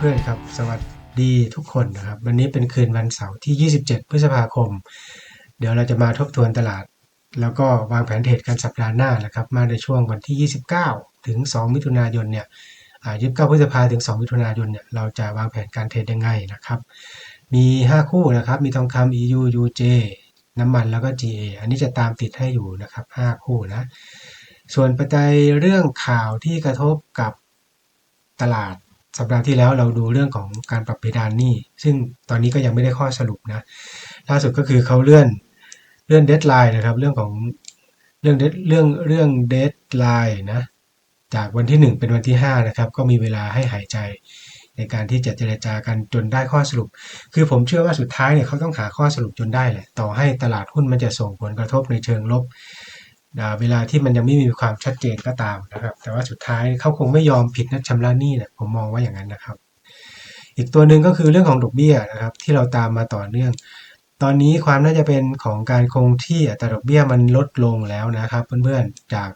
เพื่อนๆครับ สวัสดีทุกคนนะครับ วันนี้เป็นคืนวันเสาร์ที่ 27 พฤษภาคม เดี๋ยวเราจะมาทบทวนตลาด แล้วก็วางแผนเทรดกันสัปดาห์หน้านะครับ มาในช่วงวันที่ 29 ถึง 2 มิถุนายนเนี่ยอ่า29พฤษภาถึง 2 มิถุนายนเนี่ยเราจะวางแผนการเทรดยังไงนะครับ มี 5 คู่นะครับ มีทองคำ EU UJ น้ำมันแล้วก็ GA อันนี้จะตามติดให้อยู่นะครับ 5 คู่นะ ส่วนปัจจัยเรื่องข่าวที่กระทบกับตลาด สัปดาห์ที่แล้วเราดูเรื่องของการปรับเพดานหนี้ ซึ่งตอนนี้ก็ยังไม่ได้ข้อสรุปนะล่าสุดก็คือเขาเลื่อนเลื่อนเดทไลน์นะครับ เรื่องของเรื่อง dead- เรื่องเรื่องเดทไลน์นะจากวันที่ 1 เป็นวันที่5นะครับก็มีเวลาให้หายใจในการที่จะเจรจากันจนได้ข้อสรุป คือผมเชื่อว่าสุดท้ายเนี่ยเขาต้องหาข้อสรุปจนได้แหละ ต่อให้ตลาดหุ้นมันจะส่งผลกระทบในเชิงลบ เวลาที่มันยังไม่มีความชัดเจนก็ตามนะครับ แต่ว่าสุดท้ายเขาคงไม่ยอมผิดนัดชำระหนี้เนี่ยผมมองว่าอย่างนั้นนะครับ อีกตัวหนึ่งก็คือเรื่องของดอกเบี้ยนะครับ ที่เราตามมาต่อเนื่อง ตอนนี้ความน่าจะเป็นของการคงที่อัตราดอกเบี้ยมันลดลงแล้วนะครับ เพื่อนๆจาก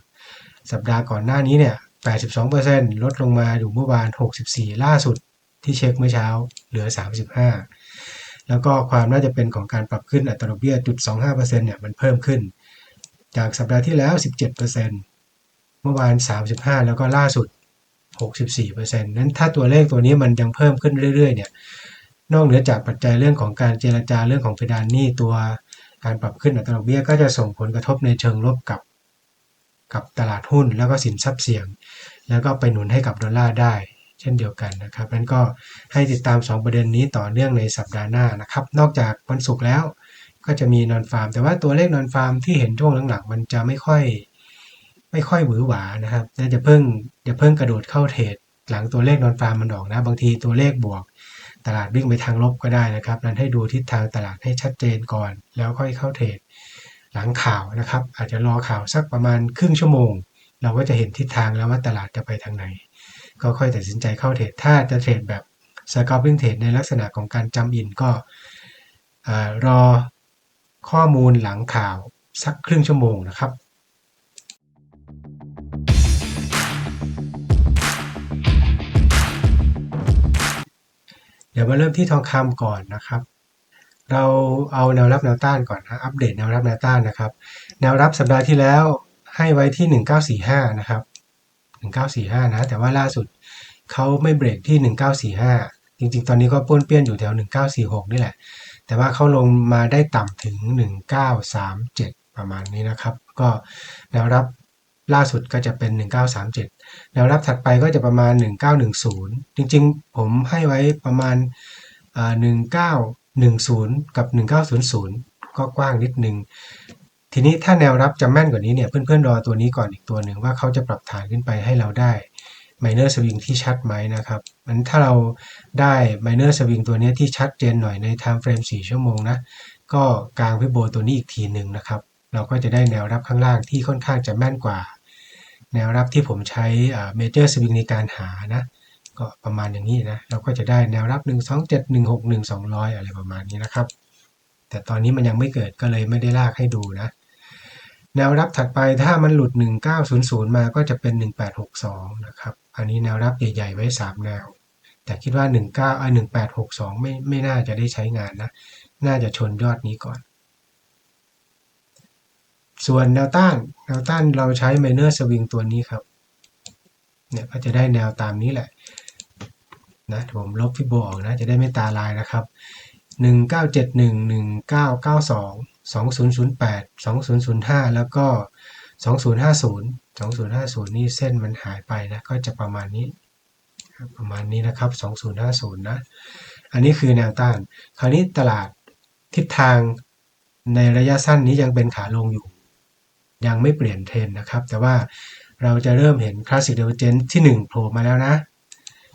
สัปดาห์ก่อนหน้านี้เนี่ย 82%ลดลงมาอยู่เมื่อวาน 64 ล่าสุดที่เช็คเมื่อเช้าเหลือ 35 แล้วก็ความน่าจะเป็นของการปรับขึ้นอัตราดอกเบี้ยจุด25%เนี่ยมันเพิ่มขึ้น จากสัปดาห์ที่แล้ว 17%เมื่อวาน 35 แล้วก็ล่าสุด 64%นั้นถ้าตัวเลขตัวนี้มันยังเพิ่มขึ้นเรื่อยๆเนี่ยนอกเหนือจากปัจจัยเรื่องของการเจรจาเรื่องของเพดานหนี้ตัวการปรับขึ้นอัตราดอกเบี้ยก็จะส่งผลกระทบในเชิงลบกับ กับตลาดหุ้นแล้วก็สินทรัพย์เสี่ยง แล้วก็ไปหนุนให้กับดอลลาร์ได้ เช่นเดียวกันนะครับนั้นก็ให้ติดตาม 2 ประเด็นนี้ต่อเนื่องในสัปดาห์หน้านะครับ นอกจากวันศุกร์แล้ว ก็จะมีนอนฟาร์ม แต่ว่าตัวเลขนอนฟาร์มที่เห็นช่วงหลังๆ มันจะไม่ค่อย ไม่ค่อยหวือหวานะครับน่าจะเพิ่งจะเพิ่งกระโดดเข้าเทรดหลังตัวเลขนอนฟาร์มมันออกนะ บางทีตัวเลขบวก ตลาดวิ่งไปทางลบก็ได้นะครับ นั้นให้ดูทิศทางตลาดให้ชัดเจนก่อน แล้วค่อยเข้าเทรดหลังข่าวนะครับ อาจจะรอข่าวสักประมาณครึ่งชั่วโมง เราก็จะเห็นทิศทางแล้วว่าตลาดจะไปทางไหน ก็ค่อยตัดสินใจเข้าเทรดถ้าจะเทรดแบบ scalping trade ในลักษณะของการจำอินก็อรอ ข้อมูลหลังข่าวสักครึ่งชั่วโมงนะครับเดี๋ยวมาเริ่มที่ทองคำก่อนนะครับ เราเอาแนวรับแนวต้านก่อนนะอัปเดตแนวรับแนวต้านนะครับ แนวรับสัปดาห์ที่แล้วให้ไว้ที่ 1945 นะครับ 1945 นะ แต่ว่าล่าสุดเขาไม่เบรกที่ 1945 จริงๆ ตอนนี้ก็ป้วนเปี้ยนอยู่แถว1946 นี่แหละ แต่ว่าเขาลงมาได้ต่ำถึง 1937 ประมาณนี้นะครับ ก็แนวรับล่าสุดก็จะเป็น 1937 แนวรับถัดไปก็จะประมาณ 1910 จริงๆ ผมให้ไว้ประมาณอ่า1910 กับ 1900 ก็กว้างนิดนึง ทีนี้ถ้าแนวรับจะแม่นกว่านี้เนี่ย เพื่อนๆ รอตัวนี้ก่อนอีกตัวหนึ่งว่าเขาจะปรับฐานขึ้นไปให้เราได้ minor swing ที่ชัดไหมนะครับมันถ้าเราได้ minor swing ตัวนี้ที่ชัดเจนหน่อยใน time frame 4 ชั่วโมงนะ ก็กลางพิโบตัวนี้อีกทีหนึ่งนะครับ เราก็จะได้แนวรับข้างล่างที่ค่อนข้างจะแม่นกว่า แนวรับที่ผมใช้ major swing ในการหานะ ก็ประมาณอย่างนี้นะ เราก็จะได้แนวรับ 1 2 7 1 6 1 200 อะไรประมาณนี้นะครับ แต่ตอนนี้มันยังไม่เกิดก็เลยไม่ได้ลากให้ดูนะแนวรับถัดไปถ้ามันหลุด 1900 มาก็จะเป็น 1862 นะครับ อันนี้แนวรับใหญ่ๆไว้ 3 แนว แต่คิดว่า 19เอ่อ1862 ไม่ไม่น่าจะได้ใช้งานนะ น่าจะชนยอดนี้ก่อน ส่วนแนวต้าน แนวต้านเราใช้ minor swing ตัวนี้ครับ เนี่ยก็จะได้แนวตามนี้แหละ นะผมลบฟิโบออกนะ จะได้ไม่ตาลายนะครับ1971 1992 2008 2005 แล้วก็ 2050 2050 นี่เส้นมันหายไปนะ ก็จะประมาณนี้ ประมาณนี้นะครับ 2050 นะ อันนี้คือแนวต้าน คราวนี้ตลาดทิศทางในระยะสั้นนี้ยังเป็นขาลงอยู่ ยังไม่เปลี่ยนเทรนนะครับ แต่ว่าเราจะเริ่มเห็นคลาสสิกเดเวอเจนที่1โผล่มาแล้วนะ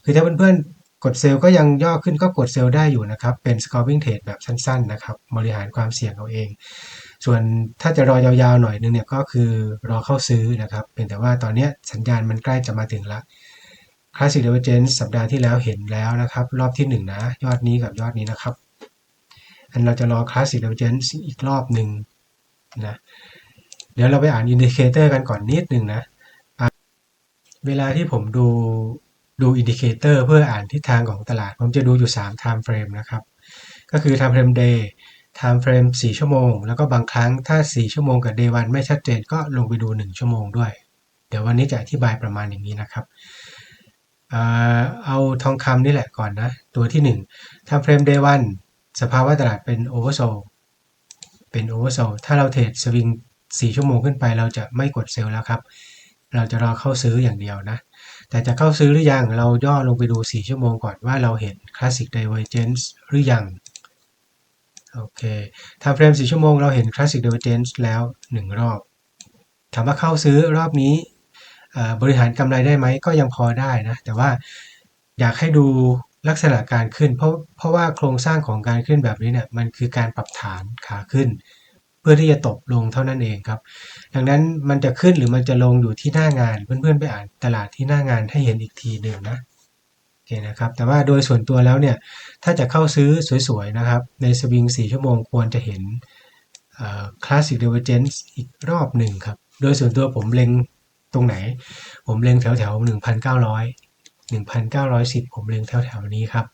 คือถ้าเพื่อนๆ กดเซลล์ก็ยังย่อขึ้นก็กดเซลล์ได้อยู่นะครับ เป็น scalping trade แบบสั้นๆ นะครับ บริหารความเสี่ยงเอาเอง ส่วนถ้าจะรอยาวๆหน่อยนึงเนี่ยก็คือรอเข้าซื้อนะครับเป็นแต่ว่าตอนนี้สัญญาณมันใกล้จะมาถึงละ Classic Divergence สัปดาห์ที่แล้วเห็นแล้วนะครับ รอบที่ 1 นะ ยอดนี้กับยอดนี้นะครับ อันเราจะรอ Classic Divergence อีกรอบหนึ่งนะเดี๋ยวเราไปอ่านอินดิเคเตอร์กันก่อนนิดหนึ่งนะอะเวลาที่ผมดูดูอินดิเคเตอร์เพื่ออ่านทิศทางของตลาด ผมจะดูอยู่3 time frame นะครับ ก็คือ time frame day time frame 4ชั่วโมง แล้วก็บางครั้งถ้า 4 ชั่วโมงกับ day 1ไม่ชัดเจนก็ลงไปดู 1 ชั่วโมงด้วย เดี๋ยววันนี้จะอธิบายประมาณอย่างนี้นะครับเอ่อเอาทองคำนี่แหละก่อนนะ ตัวที่ 1 time frame day 1สภาวะตลาดเป็น oversold เป็น oversold ถ้าเราเทรดสวิง4 ชั่วโมงขึ้นไปเราจะไม่กดเซลล์แล้วครับ เราจะรอเข้าซื้ออย่างเดียวนะ แต่จะเข้าซื้อหรือยัง เราย่อลงไปดู 4 ชั่วโมงก่อนว่าเราเห็น Classic Divergence หรือยัง โอเค time frame 4ชั่วโมงเราเห็น Classic Divergence แล้ว 1 รอบ ถามว่าเข้าซื้อรอบนี้บริหารกำไรได้ไหมก็ยังพอได้นะ แต่ว่าอยากให้ดูลักษณะการขึ้น เพราะเพราะว่าโครงสร้างของการขึ้นแบบนี้เนี่ยมันคือการปรับฐานขาขึ้น เพื่อที่จะตกลงเท่านั้นเองครับ ดังนั้นมันจะขึ้นหรือมันจะลงอยู่ที่หน้างาน เพื่อนๆไปอ่านตลาดที่หน้างานให้เห็นอีกทีหนึ่งนะ คนะครับแต่ว่าโดยส่วนตัวแล้วเนี่ยถ้าจะเข้าซื้อสวยๆนะครับในสวิง 4 ชั่วโมงควรจะเห็นคลาสสิกเดเวอร์เจนซ์อีกรอบหนึ่งครับ โดยส่วนตัวผมเล็งตรงไหน ผมเล็งแถวแถวๆ1,900 1,910 ผมเล็งแถวแถวๆนี้ครับ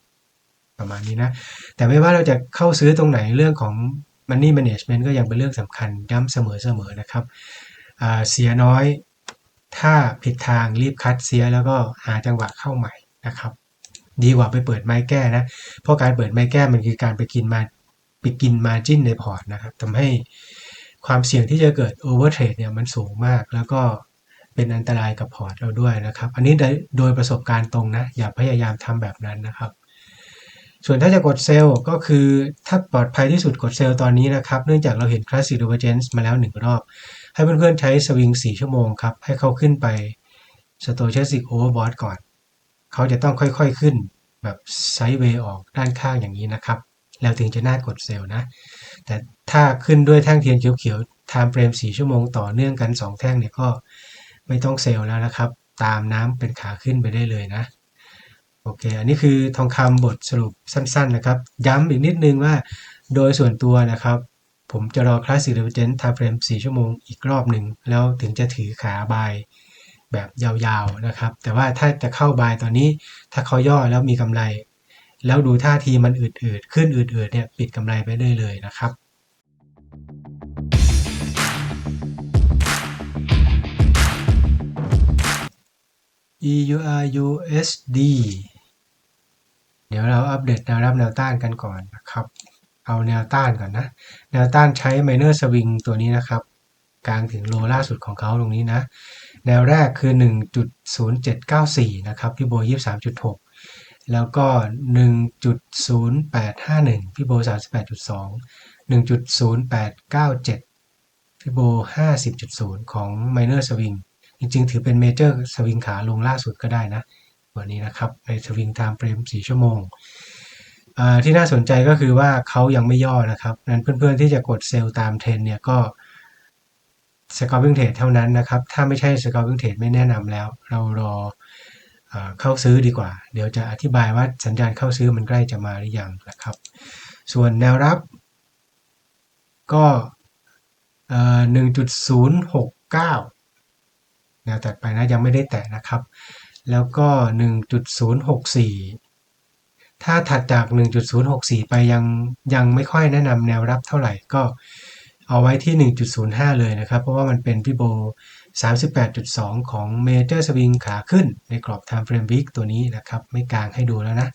ประมาณนี้นะ แต่ไม่ว่าเราจะเข้าซื้อตรงไหนเรื่องของ Money Management ก็ยังเป็นเรื่องสำคัญย้ำเสมอๆนะครับเสียน้อยถ้าผิดทางรีบคัดเสียแล้วก็หาจังหวะเข้าใหม่นะครับ ดีกว่าไปเปิดไม้แก้นะ เพราะการเปิดไม้แก้มันคือการไปกินมาไปกินมาจิ้นในพอร์ตนะครับทำให้ความเสี่ยงที่จะเกิดโอเวอร์เทรดเนี่ยมันสูงมาก แล้วก็เป็นอันตรายกับพอร์ตเราด้วยนะครับ อันนี้โดยประสบการณ์ตรงนะ อย่าพยายามทำแบบนั้นนะครับ ส่วนถ้าจะกดเซลล์ก็คือถ้าปลอดภัยที่สุดกดเซลล์ตอนนี้นะครับ เนื่องจากเราเห็น Classic Divergence มาแล้ว1รอบ ให้เพื่อนๆใช้สวิง4ชั่วโมงครับ ให้เขาขึ้นไป Stochastic Overbought ก่อน เขาจะต้องค่อยๆขึ้นแบบไซด์เวย์ออกด้านข้างอย่างนี้นะครับ แล้วถึงจะน่ากดเซลล์นะ แต่ถ้าขึ้นด้วยแท่งเทียนเขียวๆ time frame 4ชั่วโมงต่อเนื่องกัน 2 แท่งเนี่ยก็ไม่ต้องเซลล์แล้วนะครับ ตามน้ำเป็นขาขึ้นไปได้เลยนะโอเค อันนี้คือทองคำบทสรุปสั้น ๆ นะครับ ย้ำอีกนิดนึงว่าโดยส่วนตัวนะครับ ผมจะรอ Classic Divergence Time Frame 4ชั่วโมงอีกรอบหนึ่ง แล้วถึงจะถือขาบาย แบบยาวๆนะครับ แต่ว่าถ้าจะเข้าบายตอนนี้ถ้าเขาย่อแล้วมีกำไร แล้วดูท่าทีมันอืดๆขึ้นอืดๆเนี่ยปิดกำไรไปได้เลยนะครับ EURUSD เดี๋ยวเราอัปเดตแนวรับแนวต้านกันก่อนนะครับ เอาแนวต้านก่อนนะ แนวต้านใช้ minor swing ตัวนี้นะครับ กลางถึงโลล่าสุดของเขาตรงนี้นะ แนวแรกคือ 1.0794 นะครับ พี่โบ 23.6 แล้วก็ 1.0851 พี่โบ 38.2 1.0897 พี่โบ 50.0 ของ minor swing จริงๆ ถือเป็นเมเจอร์สวิงขาลงล่าสุดก็ได้นะ วันนี้นะครับ ในสวิงไทม์เฟรม 4 ชั่วโมง ที่น่าสนใจก็คือว่าเขายังไม่ย่อนะครับนั้นเพื่อนๆที่จะกดเซลล์ตามเทรนเนี่ยก็ สกอร์พิงเทรดเท่านั้นนะครับ ถ้าไม่ใช่สกอร์พิงเทรดไม่แนะนำแล้ว เรารอเข้าซื้อดีกว่า เดี๋ยวจะอธิบายว่าสัญญาณเข้าซื้อมันใกล้จะมาหรือยังนะครับ ส่วนแนวรับ ก็หนึ่งจุดศูนย์หกเก้าแนวถัดไปนะยังไม่ได้แตะนะครับ แล้วก็ 1.064 ถ้าถัดจาก 1.064 ไปยังยังไม่ค่อยแนะนำแนวรับเท่าไหร่ก็ เอาไว้ที่ 1.05 เลยนะครับ เพราะว่ามันเป็นพี่โบ 38.2 ของ Major Swing ขาขึ้นในกรอบ Time Frame Week ตัวนี้นะครับ ไม่กลางให้ดูแล้วนะ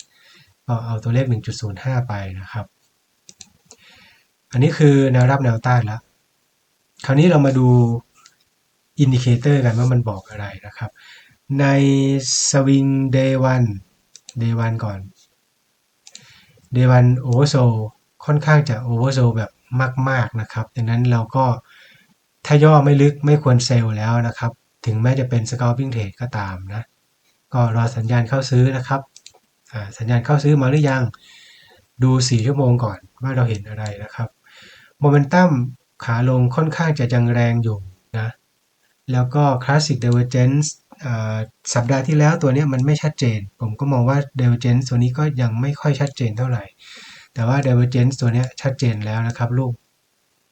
ก็เอาตัวเลข 1.05 ไปนะครับ อันนี้คือแนวรับแนวต้านแล้ว คราวนี้เรามาดูอินดิเคเตอร์กันว่ามันบอกอะไรนะครับ ใน Swing Day 1 Day 1ก่อน Day 1 Oversold ค่อนข้างจะ Oversold แบบ มาก ๆนะครับ ดังนั้นเราก็ถ้าย่อไม่ลึกไม่ควรเซลล์แล้วนะครับ ถึงแม้จะเป็น Scalping Trade ก็ตามนะ ก็รอสัญญาณเข้าซื้อนะครับสัญญาณเข้าซื้อมาหรือยัง ดู 4 ชั่วโมงก่อนว่าเราเห็นอะไรนะครับโมเมนตัมขาลงค่อนข้างจะยังแรงอยู่นะแล้วก็ Classic Divergence สัปดาห์ที่แล้วตัวนี้มันไม่ชัดเจน ผมก็มองว่า Divergence ตัวนี้ก็ยังไม่ค่อยชัดเจนเท่าไหร่ แต่ว่า Divergence ตัวนี้ชัดเจนแล้วนะครับลูก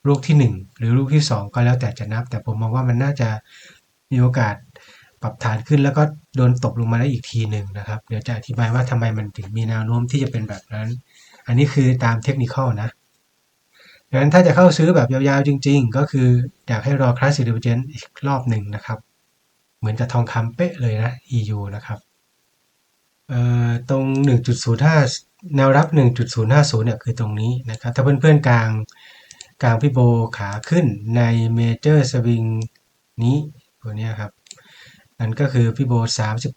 ลูกที่ 1 หรือลูกที่ 2 ก็แล้วแต่จะนับ แต่ผมมองว่ามันน่าจะมีโอกาสปรับฐานขึ้นแล้วก็โดนตบลงมาได้อีกทีหนึ่งนะครับ เดี๋ยวจะอธิบายว่าทำไมมันถึงมีแนวโน้มที่จะเป็นแบบนั้น อันนี้คือตามเทคนิคนะดังนั้นถ้าจะเข้าซื้อแบบยาวๆจริง ๆ ก็คืออยากให้รอคลาสสิ c ดิวเจนอีกรอบหนึ่งนะครับ เหมือนกับทองคำเป๊ะเลยนะ EU นะครับเอ่อตรง 1.05 แนวรับ 1.050 เนี่ยคือตรงนี้นะครับ ถ้าเพื่อนๆกลางกลางพี่โบขาขึ้นในเมเจอร์สวิงนี้ตัวนี้ครับ นั่นก็คือพี่โบ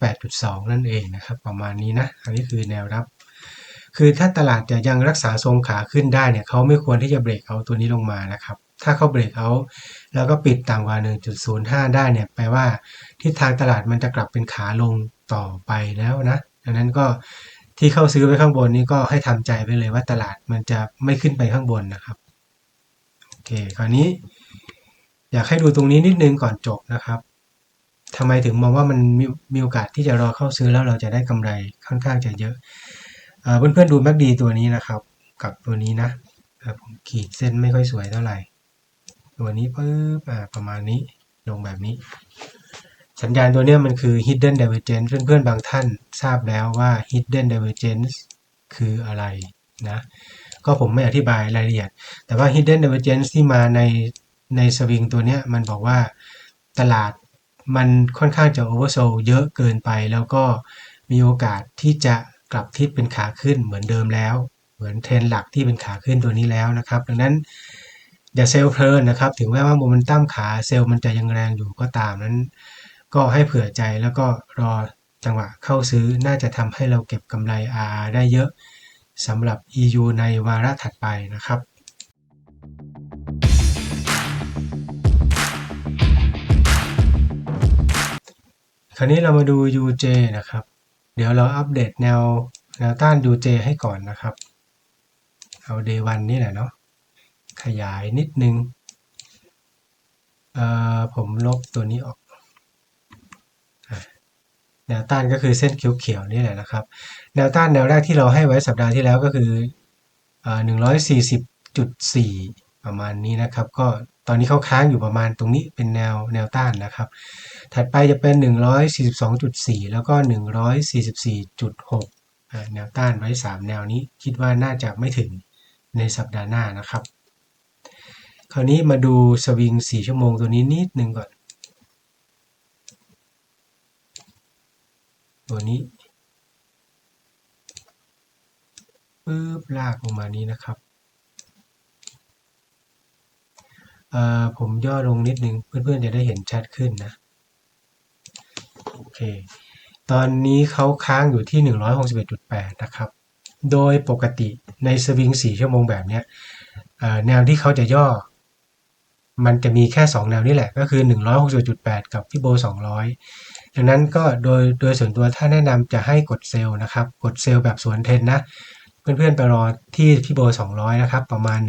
38.2 นั่นเองนะครับ ประมาณนี้นะ อันนี้คือแนวรับ คือถ้าตลาดยังรักษาทรงขาขึ้นได้เนี่ยเขาไม่ควรที่จะเบรกเอาตัวนี้ลงมานะครับ ถ้าเขาเบรกเอาแล้วก็ปิดต่ำกว่า 1.05 ได้เนี่ยแปลว่าทิศทางตลาดมันจะกลับเป็นขาลงต่อไปแล้วนะดังนั้นก็ ที่เข้าซื้อไปข้างบนนี้ก็ให้ทำใจไปเลยว่าตลาดมันจะไม่ขึ้นไปข้างบนนะครับโอเคคราวนี้ อยากให้ดูตรงนี้นิดนึงก่อนจบนะครับทำไมถึงมองว่ามันมีมีโอกาสที่จะรอเข้าซื้อแล้วเราจะได้กำไรค่อนข้างจะเยอะเพื่อนๆดูแมกดีตัวนี้นะครับ กับตัวนี้นะผมขีดเส้นไม่ค่อยสวยเท่าไหร่ ตัวนี้ปึ๊บประมาณนี้ลงแบบนี้ สัญญาณตัวนี้มันคือ hidden divergence เพื่อนๆ บางท่านทราบแล้วว่า hidden divergence คืออะไรนะ ก็ผมไม่อธิบายรายละเอียด แต่ว่า hidden divergence ที่มาในในสวิงตัวนี้มันบอกว่าตลาดมันค่อนข้างจะ oversold เยอะเกินไป แล้วก็มีโอกาสที่จะกลับทิศเป็นขาขึ้นเหมือนเดิมแล้ว เหมือนเทรนหลักที่เป็นขาขึ้นตัวนี้แล้วนะครับ ดังนั้นอย่าเซลเพลินนะครับ ถึงแม้ว่าโมเมนตัมขาเซลล์มันจะยังแรงอยู่ก็ตามนั้น ก็ให้เผื่อใจแล้วก็รอจังหวะเข้าซื้อน่าจะทำให้เราเก็บกำไร RR ได้เยอะสำหรับ EU ในวาระถัดไปนะครับคราวนี้เรามาดู UJ นะครับ เดี๋ยวเราอัปเดตแนวแนวต้าน UJ ให้ก่อนนะครับ เอา day 1นี่แหละเนาะ ขยายนิดนึง เอ่อ ผมลบตัวนี้ออก แนวต้านก็คือเส้นเขียวๆนี่แหละนะครับ แนวต้านแนวแรกที่เราให้ไว้สัปดาห์ที่แล้วก็คืออ่า140.4ประมาณนี้นะครับ ก็ตอนนี้เขาค้างอยู่ประมาณตรงนี้เป็นแนวแนวต้านนะครับ ถัดไปจะเป็น 142.4 แล้วก็ 144.6 แนวต้านไว้ 3 แนวนี้คิดว่าน่าจะไม่ถึงในสัปดาห์หน้านะครับ คราวนี้มาดูสวิง 4 ชั่วโมงตัวนี้นิดนึงก่อน ตัวนี้ปึ๊บลากลงมานี้นะครับผมย่อลงนิดนึงเพื่อนๆจะได้เห็นชัดขึ้นนะโอเคตอนนี้เขาค้างอยู่ที่ 161.8 นะครับ โดยปกติในสวิง 4 ชั่วโมงแบบนี้แนวที่เขาจะย่อ มันจะมีแค่ 2 แนวนี่แหละ ก็คือ 161.8กับพี่โบ 200 ดังนั้นก็โดยโดยส่วนตัวถ้าแนะนำจะให้กดเซลล์นะครับ กดเซลล์แบบสวนเทนนะ เพื่อนๆไปรอที่พี่โบ 200 นะครับ ประมาณ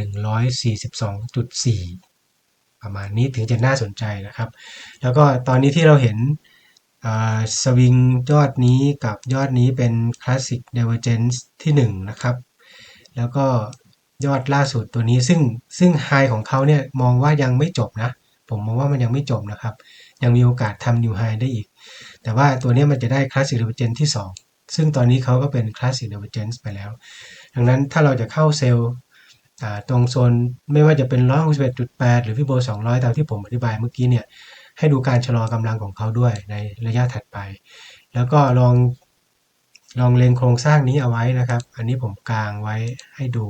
142.4 ประมาณนี้ถึงจะน่าสนใจนะครับ แล้วก็ตอนนี้ที่เราเห็นสวิงยอดนี้กับยอดนี้เป็น Classic Divergence ที่1นะครับ แล้วก็ยอดล่าสุดตัวนี้ซึ่งซึ่งไฮของเขาเนี่ยมองว่ายังไม่จบนะ ผมมองว่ามันยังไม่จบนะครับ ยังมีโอกาสทำ New High ได้อีก แต่ว่าตัวนี้มันจะได้ Classic Divergence ที่ 2 ซึ่งตอนนี้เขาก็เป็น Classic Divergence ไปแล้ว ดังนั้นถ้าเราจะเข้าเซลล์ตรงโซนไม่ว่าจะเป็น 161.8 หรือพี่โบ 200 ตามที่ผมอธิบายเมื่อกี้เนี่ยให้ดูการชะลอกำลังของเขาด้วยในระยะถัดไป แล้วก็ลองลองเล็งโครงสร้างนี้เอาไว้นะครับ อันนี้ผมกางไว้ให้ดู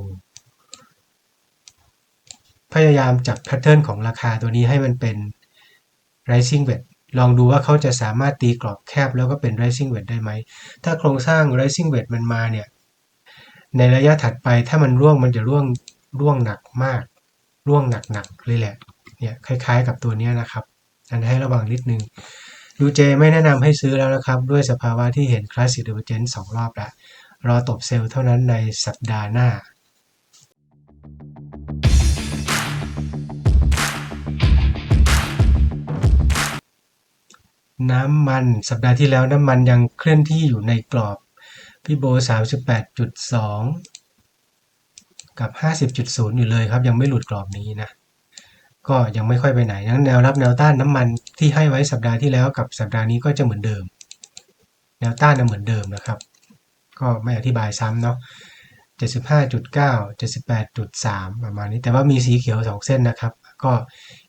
พยายามจับแพทเทิร์นของราคาตัวนี้ให้มันเป็น rising wedge ลองดูว่าเขาจะสามารถตีกรอบแคบแล้วก็เป็น rising wedge ได้ไหม ถ้าโครงสร้าง rising wedge มันมาเนี่ย ในระยะถัดไปถ้ามันร่วงมันจะร่วงร่วงหนักมาก ร่วงหนักๆเลยแหละ เนี่ยคล้ายๆกับตัวนี้นะครับอันให้ระวังนิดนึง UJ ไม่แนะนำให้ซื้อแล้วนะครับ ด้วยสภาวะที่เห็น Classic Divergence สองรอบแล้ว รอตบเซลล์เท่านั้นในสัปดาห์หน้า น้ำมัน สัปดาห์ที่แล้วน้ำมันยังเคลื่อนที่อยู่ในกรอบพี่โบ 38.2 กับ 50.0 อยู่เลยครับ ยังไม่หลุดกรอบนี้นะ ก็ยังไม่ค่อยไปไหนงั้นแนวรับแนวต้านน้ำมันที่ให้ไว้สัปดาห์ที่แล้วกับสัปดาห์นี้ก็จะเหมือนเดิม แนวต้านน่ะเหมือนเดิมนะครับ ก็ไม่อธิบายซ้ำเนาะ75.9 78.3 ประมาณนี้แต่ว่ามีสีเขียว 2 เส้นนะครับ ก็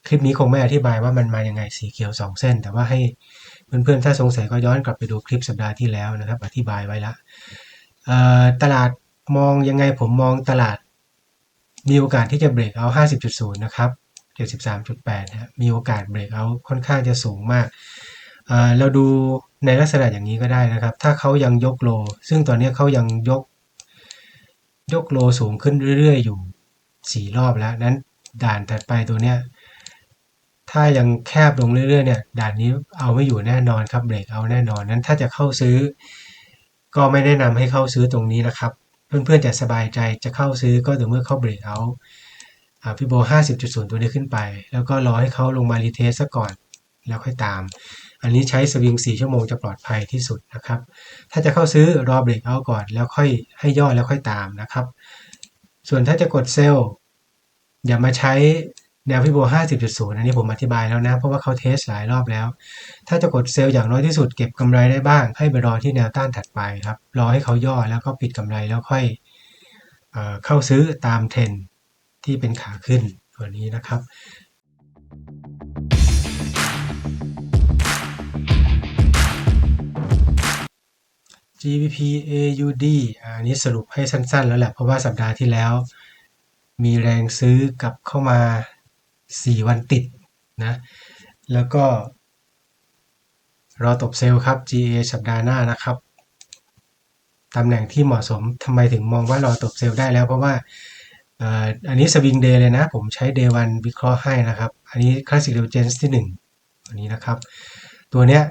คลิปนี้คงไม่อธิบายว่ามันมายังไงสีเขียว 2 เส้น แต่ว่าให้เพื่อนๆถ้าสงสัยก็ย้อนกลับไปดูคลิปสัปดาห์ที่แล้วนะครับ อธิบายไว้ละตลาดมองยังไงผมมองตลาด มีโอกาสที่จะเบรกเอา 50.0 นะครับ73.8นะมีโอกาสเบรกเอาค่อนข้างจะสูงมากเเราดูในลักษณะอย่างนี้ก็ได้นะครับ ถ้าเขายังยกโล ซึ่งตอนนี้เขายังยก ยกโลสูงขึ้นเรื่อย ๆ อยู่สี่รอบแล้วนั้น ด่านถัดไปตัวเนี้ยถ้ายังแคบลงเรื่อยๆเนี่ยด่านนี้เอาไม่อยู่แน่นอนครับเบรกเอาแน่นอนนั้นถ้าจะเข้าซื้อ ก็ไม่แนะนำให้เข้าซื้อตรงนี้นะครับ เพื่อนๆจะสบายใจจะเข้าซื้อก็ต่อเมื่อเข้าเบรกเอาอ่าพี่โบ 50.0 ตัวนี้ขึ้นไป แล้วก็รอให้เขาลงมารีเทสซะก่อน แล้วค่อยตาม อันนี้ใช้สวิง 4 ชั่วโมงจะปลอดภัยที่สุดนะครับ ถ้าจะเข้าซื้อรอเบรกเอาก่อน แล้วค่อยให้ย่อแล้วค่อยตามนะครับ ส่วนถ้าจะกดเซลล์ อย่ามาใช้แนวพี่โบ50.0 อันนี้ผมอธิบายแล้วนะ เพราะว่าเขาเทสหลายรอบแล้ว ถ้าจะกดเซลล์อย่างน้อยที่สุดเก็บกำไรได้บ้าง ให้ไปรอที่แนวต้านถัดไปครับ รอให้เขาย่อแล้วก็ปิดกำไรแล้วค่อยเอเข้าซื้อตามเทรนที่เป็นขาขึ้นตัวนี้นะครับ GBP AUD อันนี้สรุปให้สั้นๆ แล้วแหละ เพราะว่าสัปดาห์ที่แล้ว มีแรงซื้อกลับเข้ามา 4 วันติดนะแล้วก็ รอตบเซลล์ครับ GA สัปดาห์หน้านะครับตำแหน่งที่เหมาะสมทำไมถึงมองว่ารอตบเซลล์ได้แล้วเพราะว่าอันนี้สวิงเดย์เลยนะ ผมใช้ day วันวิเคราะห์ให้นะครับ อันนี้ classic divergence ที่1อันนี้นะครับ ตัวเนี้ย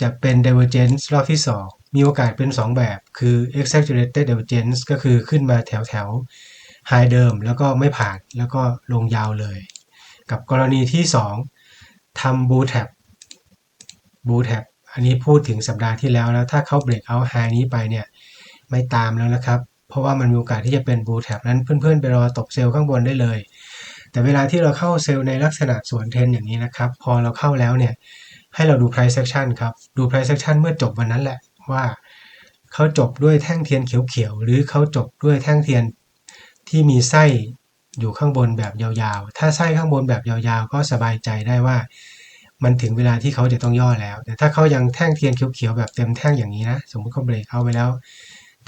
จะเป็น divergence รอบที่ 2 มีโอกาสเป็น 2 แบบ คือ exaggerated divergence ก็คือขึ้นมาแถวแถว high เดิมแล้วก็ไม่ผ่านแล้วก็ลงยาวเลย กับกรณีที่ 2ทำ bull tap bull tap อันนี้พูดถึงสัปดาห์ที่แล้วแล้วถ้าเขา break out high นี้ไปเนี่ยไม่ตามแล้วนะครับ เพราะว่ามันมีโอกาสที่จะเป็น bull tap นั้นเพื่อนๆ ไปรอตบเซลล์ข้างบนได้เลย แต่เวลาที่เราเข้าเซลล์ในลักษณะสวนเทนอย่างนี้นะครับ พอเราเข้าแล้วเนี่ยให้เราดู price action ครับ ดู price action เมื่อจบวันนั้นแหละว่าเขาจบด้วยแท่งเทียนเขียวๆ หรือเขาจบด้วยแท่งเทียน ที่มีไส้อยู่ข้างบนแบบยาวๆ ถ้าไส้ข้างบนแบบยาวๆ ก็สบายใจได้ว่า มันถึงเวลาที่เขาจะต้องย่อแล้ว แต่ถ้าเขายังแท่งเทียนเขียวๆแบบเต็มแท่งอย่างนี้นะ สมมติเขาเบรกเอาไปแล้ว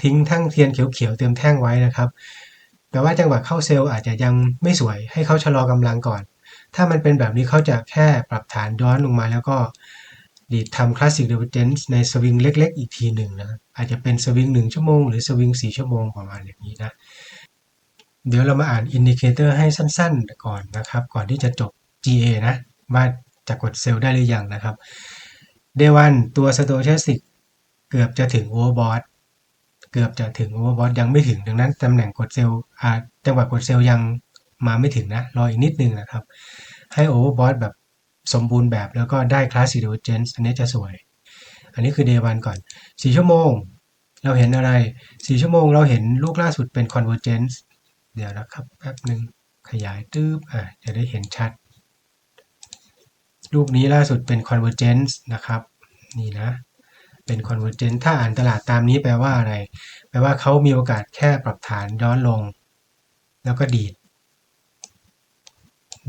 ทิ้งแท่งเทียนเขียวๆเต็มแท่งไว้นะครับ แปลว่าจังหวะเข้าเซลล์อาจจะยังไม่สวย ให้เขาชะลอกำลังก่อน ถ้ามันเป็นแบบนี้เขาจะแค่ปรับฐานย้อนลงมาแล้วก็ดีดทำคลาสสิกเดเวอเจนส์ในสวิงเล็ก ๆ อีกทีหนึ่งนะ อาจจะเป็นสวิงหนึ่งชั่วโมงหรือสวิงสี่ชั่วโมงประมาณอย่างนี้นะ เดี๋ยวเรามาอ่านอินดิเคเตอร์ให้สั้นๆ ก่อนนะครับ ก่อนที่จะจบ GA นะว่าจะกดเซลล์ได้หรือยังนะครับ Day 1ตัว Stochastic เกือบจะถึง Overbought เกือบจะถึง Overbought ยังไม่ถึง ดังนั้นตำแหน่งกดเซลล์จังหวะกดเซลล์ยังมาไม่ถึงนะ รออีกนิดนึงนะครับ ให้ Overbought แบบสมบูรณ์แบบแล้วก็ได้ Classic Divergence อันนี้จะสวย อันนี้คือ Day 1ก่อน 4 ชั่วโมง เราเห็นอะไร 4 ชั่วโมงเราเห็นลูกล่าสุดเป็น Convergence เดี๋ยวนะครับแป๊บหนึ่งขยายตืบอะจะได้เห็นชัด รูปนี้ล่าสุดเป็น Convergence นะครับ นี่นะ เป็น Convergence ถ้าอ่านตลาดตามนี้แปลว่าอะไร แปลว่าเขามีโอกาสแค่ปรับฐานย้อนลง แล้วก็ดีด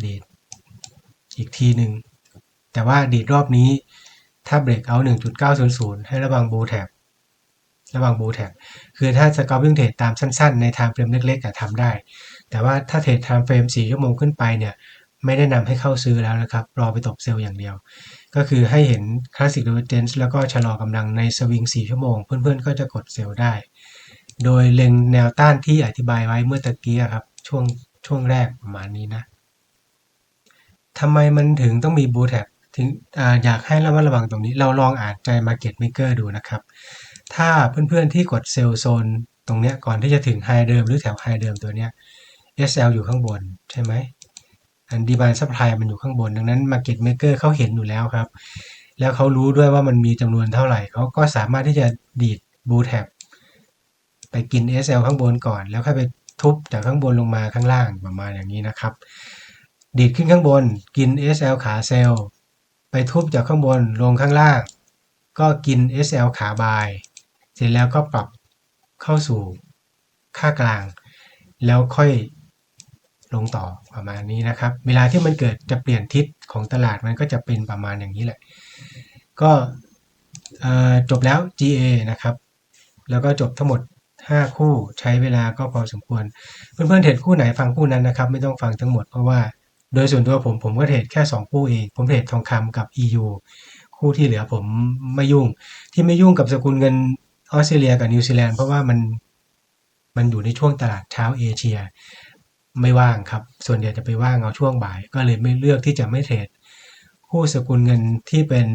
ดีด อีกทีหนึ่งแต่ว่าดีดรอบนี้ถ้าเบรกเอา 1.900 ให้ระวังบูแท็บ ระวังบูแท็บคือถ้าสกอร์วิ่งเทรดตามสั้น ๆ ในไทม์เฟรมเล็กๆอะทำได้ แต่ว่าถ้าเทรดไทม์เฟรม4ชั่วโมงขึ้นไปเนี่ยไม่ได้นำให้เข้าซื้อแล้วนะครับ รอไปตบเซลล์อย่างเดียว ก็คือให้เห็น Classic Divergence แล้วก็ชะลอกำลังในสวิง4ชั่วโมง เพื่อนๆ ก็จะกดเซลล์ได้ โดยเล็งแนวต้านที่อธิบายไว้เมื่อตะกี้ครับ ช่วงช่วงแรกประมาณนี้นะทำไมมันถึงต้องมีบูแท็บถึงออยากให้ระมัดระวังตรงนี้ เราลองอ่านใจ Market Maker ดูนะครับ ถ้าเพื่อนๆที่กดเซลล์โซนตรงเนี้ยก่อนที่จะถึงไฮเดิมหรือแถวไฮเดิมตัวเนี้ย SL อยู่ข้างบนใช่ไหมอันดีมานซัพพลายมันอยู่ข้างบน ดังนั้น Market Maker เขาเห็นอยู่แล้วครับ แล้วเขารู้ด้วยว่ามันมีจำนวนเท่าไหร่เขาก็สามารถที่จะดีดบูแท็บไปกิน SL ข้างบนก่อน แล้วค่อยไปทุบจากข้างบนลงมาข้างล่างประมาณอย่างนี้นะครับ ดีดขึ้นข้างบนกิน SL ขาเซลล์ไปทุบจากข้างบนลงข้างล่าง ก็กิน SL ขาบาย ร็จแล้วก็ปรับเข้าสู่ค่ากลาง แล้วค่อยลงต่อประมาณนี้นะครับ เวลาที่มันเกิดจะเปลี่ยนทิศของตลาดมันก็จะเป็นประมาณอย่างนี้แหละ ก็จบแล้ว GA นะครับ แล้วก็จบทั้งหมด 5 คู่ใช้เวลาก็พอสมควร เพื่อนๆเทรดคู่ไหนฟังคู่นั้นนะครับ ไม่ต้องฟังทั้งหมดเพราะว่าโดยส่วนตัวผมผมก็เทรดแค่ 2 คู่เอง ผมเทรดทองคำกับ EU คู่ที่เหลือผมไม่ยุ่ง ที่ไม่ยุ่งกับสกุลเงิน ออสเตรเลียกับนิวซีแลนด์เพราะว่ามันมันอยู่ในช่วงตลาดเช้าเอเชีย ไม่ว่างครับ ส่วนใหญ่จะไปว่างเอาช่วงบ่าย ก็เลยไม่เลือกที่จะไม่เทรดคู่สกุลเงินที่เป็น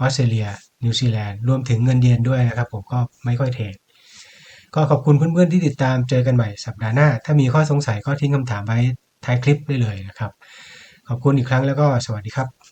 ออสเตรเลีย นิวซีแลนด์รวมถึงเงินเยนด้วยนะครับ ผมก็ไม่ค่อยเทรดก็ขอบคุณเพื่อนๆที่ติดตามเจอกันใหม่สัปดาห์หน้า ถ้ามีข้อสงสัยก็ทิ้งคำถามไว้ท้ายคลิปได้เลยนะครับ ขอบคุณอีกครั้งแล้วก็สวัสดีครับ